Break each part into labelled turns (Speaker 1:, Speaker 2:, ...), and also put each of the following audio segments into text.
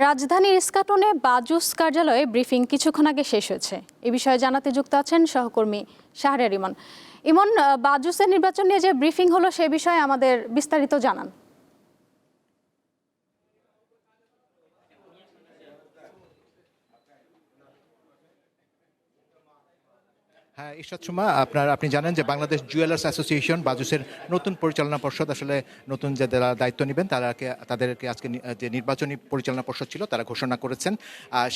Speaker 1: রাজধানীর ইস্কাটনে বাজুস কার্যালয়ে ব্রিফিং কিছুক্ষণ আগে শেষ হয়েছে। এ বিষয়ে জানাতে যুক্ত আছেন সহকর্মী শাহরিয়ার ইমন। ইমন বাজুসের নির্বাচন নিয়ে যে ব্রিফিং হলো সে বিষয়ে আমাদের বিস্তারিত জানান।
Speaker 2: হ্যাঁ ঈশ্বর সুমা, আপনার, আপনি জানেন যে বাংলাদেশ জুয়েলার্স অ্যাসোসিয়েশন বাজুসের নতুন পরিচালনা পর্ষদ আসলে নতুন যে যারা দায়িত্ব নেবেন, তারাকে, তাদেরকে আজকে যে নির্বাচনী পরিচালনা পর্ষদ ছিল, তারা ঘোষণা করেছেন।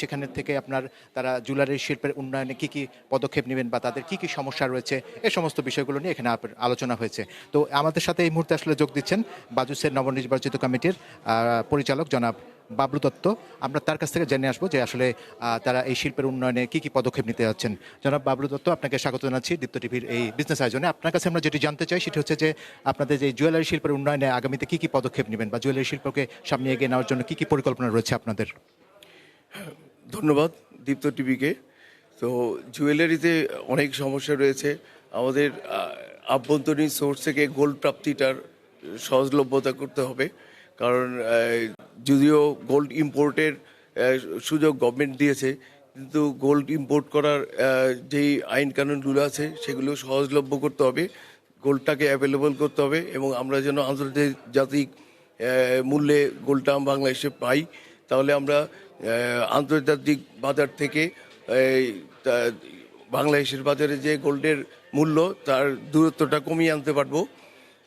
Speaker 2: সেখানে থেকে আপনার, তারা জুয়েলারি শিল্পের উন্নয়নে কি কি পদক্ষেপ নেবেন বা তাদের কি কি সমস্যা রয়েছে, এ সমস্ত বিষয়গুলো নিয়ে এখানে আলোচনা হয়েছে। তো আমাদের সাথে এই মুহূর্তে আসলে যোগ দিচ্ছেন বাজুসের নবনির্বাচিত কমিটির পরিচালক জনাব বাবলু দত্ত, আমরা তার কাছ থেকে জেনে আসব যে আসলে তারা এই শিল্পের উন্নয়নে কি কি পদক্ষেপ নিতে যাচ্ছেন। জনাব বাবলু দত্ত, আপনাকে স্বাগত জানাচ্ছি দীপ্ত টিভির এই বিজনেস আয়োজনে। আপনার কাছে আমরা যেটি জানতে চাই, সেটি হচ্ছে যে আপনাদের যে জুয়েলারি শিল্পের উন্নয়নে আগামীতে কি কি পদক্ষেপ নেবেন বা জুয়েলারি শিল্পকে সামনে এগিয়ে নেওয়ার জন্য কি কি পরিকল্পনা রয়েছে আপনাদের?
Speaker 3: ধন্যবাদ দীপ্ত টিভিকে। তো জুয়েলারিতে অনেক সমস্যা রয়েছে। আমাদের আভ্যন্তরীণ সোর্স থেকে গোল্ড প্রাপ্তিটার সহজলভ্যতা করতে হবে। কারণ যদিও গোল্ড ইম্পোর্টের সুযোগ গভর্নমেন্ট দিয়েছে, কিন্তু গোল্ড ইম্পোর্ট করার যেই আইন কানুনগুলো আছে, সেগুলো সহজলভ্য করতে হবে গোল্ডটাকে অ্যাভেলেবল করতে হবে, এবং আমরা যেন আন্তর্জাতিক মূল্যে গোল্ডটা বাংলাদেশে পাই, তাহলে আমরা আন্তর্জাতিক বাজার থেকে বাংলাদেশের বাজারে যে গোল্ডের মূল্য, তার দূরত্বটা কমিয়ে আনতে পারব।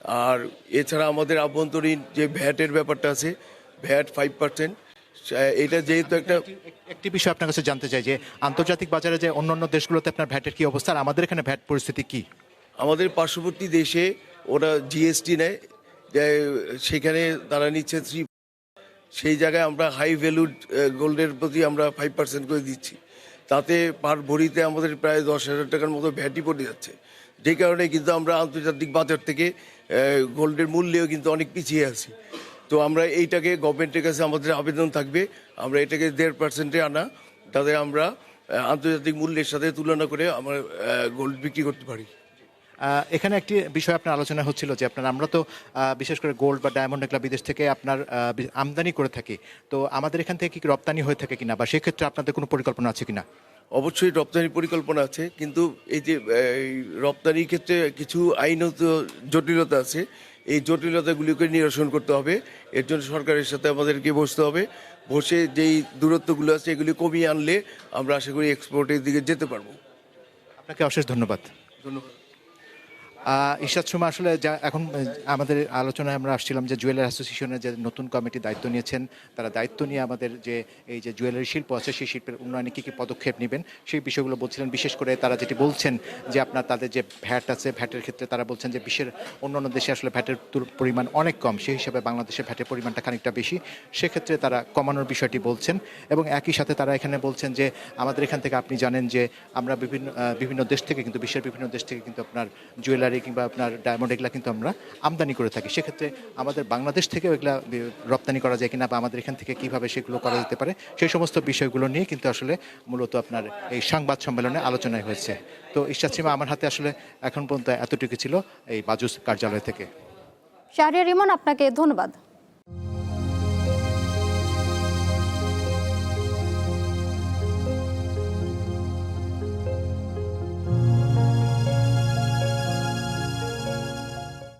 Speaker 3: আর এছাড়া আমাদের আভ্যন্তরীণ যে ভ্যাটের ব্যাপারটা আছে ভ্যাট ফাইভ পার্সেন্ট এটা যেহেতু একটা
Speaker 2: একটি বিষয় আপনার কাছে জানতে চাই যে আন্তর্জাতিক বাজারে যে অন্যান্য দেশগুলোতে আপনার ভ্যাটের কি অবস্থা আর আমাদের এখানে ভ্যাট পরিস্থিতি কি?
Speaker 3: আমাদের পার্শ্ববর্তী দেশে ওরা জিএসটি নেয় যে সেখানে তারা নিচ্ছে থ্রি সেই জায়গায় আমরা হাই ভ্যালুড গোল্ডের প্রতি আমরা ফাইভ পার্সেন্ট করে দিচ্ছি। তাতে পার ভরিতে আমাদের প্রায় দশ হাজার টাকার মতো ভ্যাটই পড়ে যাচ্ছে। যে কারণে কিন্তু আমরা আন্তর্জাতিক বাজার থেকে গোল্ডের মূল্যেও কিন্তু অনেক পিছিয়ে আছি। তো আমরা এইটাকে গভর্নমেন্টের কাছে আমাদের আবেদন থাকবে। আমরা এটাকে দেড় পার্সেন্টে আনা। তাতে আমরা আন্তর্জাতিক মূল্যের সাথে তুলনা করে আমরা গোল্ড বিক্রি করতে পারি।
Speaker 2: এখানে একটি বিষয় আপনার আলোচনা হচ্ছিল যে আপনার, আমরা তো বিশেষ করে গোল্ড বা ডায়মন্ড এগুলো বিদেশ থেকে আপনার আমদানি করে থাকি। তো আমাদের এখান থেকে কি রপ্তানি হয়ে থাকে কিনা? বা সেক্ষেত্রে আপনাদের কোনো পরিকল্পনা আছে কিনা?
Speaker 3: অবশ্যই রপ্তানি পরিকল্পনা আছে কিন্তু এই যে এই রপ্তানির ক্ষেত্রে কিছু আইনত জটিলতা আছে। এই জটিলতাগুলিকে নিরসন করতে হবে। এর জন্য সরকারের সাথে আমাদেরকে বসতে হবে। বসে যেই দূরত্বগুলো আছে এগুলি কমিয়ে আনলে আমরা আশা করি এক্সপোর্টের দিকে যেতে পারব।
Speaker 2: আপনাকে অশেষ ধন্যবাদ।
Speaker 3: ধন্যবাদ।
Speaker 2: ইশাদ সুমা, আসলে যা এখন আমাদের আলোচনায় আমরা আসছিলাম যে জুয়েলারি অ্যাসোসিয়েশনের যে নতুন কমিটি দায়িত্ব নিয়েছেন, তারা দায়িত্ব নিয়ে আমাদের যে, এই যে জুয়েলারি শিল্প আছে, সেই শিল্পের উন্নয়নে কী কী পদক্ষেপ নেবেন, সেই বিষয়গুলো বলছিলেন। বিশেষ করে তারা যেটি বলছেন যে আপনার তাদের যে ভ্যাট আছে, ভ্যাটের ক্ষেত্রে তারা বলছেন যে বিশ্বের অন্যান্য দেশে আসলে ভ্যাটের পরিমাণ অনেক কম। সেই হিসাবে বাংলাদেশে ভ্যাটের পরিমাণটা খানিকটা বেশি। সেক্ষেত্রে তারা কমানোর বিষয়টি বলছেন এবং একই সাথে তারা এখানে বলছেন যে, আমাদের এখান থেকে আপনি জানেন যে আমরা বিভিন্ন বিভিন্ন দেশ থেকে কিন্তু, বিশ্বের বিভিন্ন দেশ থেকে কিন্তু আপনার জুয়েলারি কিংবা আপনার ডায়মন্ড এগুলো কিন্তু আমরা আমদানি করে থাকি। সেক্ষেত্রে আমাদের বাংলাদেশ থেকেও এগুলা রপ্তানি করা যায় কিনা বা আমাদের এখান থেকে কীভাবে সেগুলো করা যেতে পারে, সেই সমস্ত বিষয়গুলো নিয়ে কিন্তু আসলে মূলত আপনার এই সংবাদ সম্মেলনে আলোচনায় হয়েছে। তো ঈশ্বর সীমা আমার হাতে আসলে এখন পর্যন্ত এতটুকু ছিল এই বাজুস কার্যালয় থেকে।
Speaker 1: শাহরিয়ার ইমন, আপনাকে ধন্যবাদ।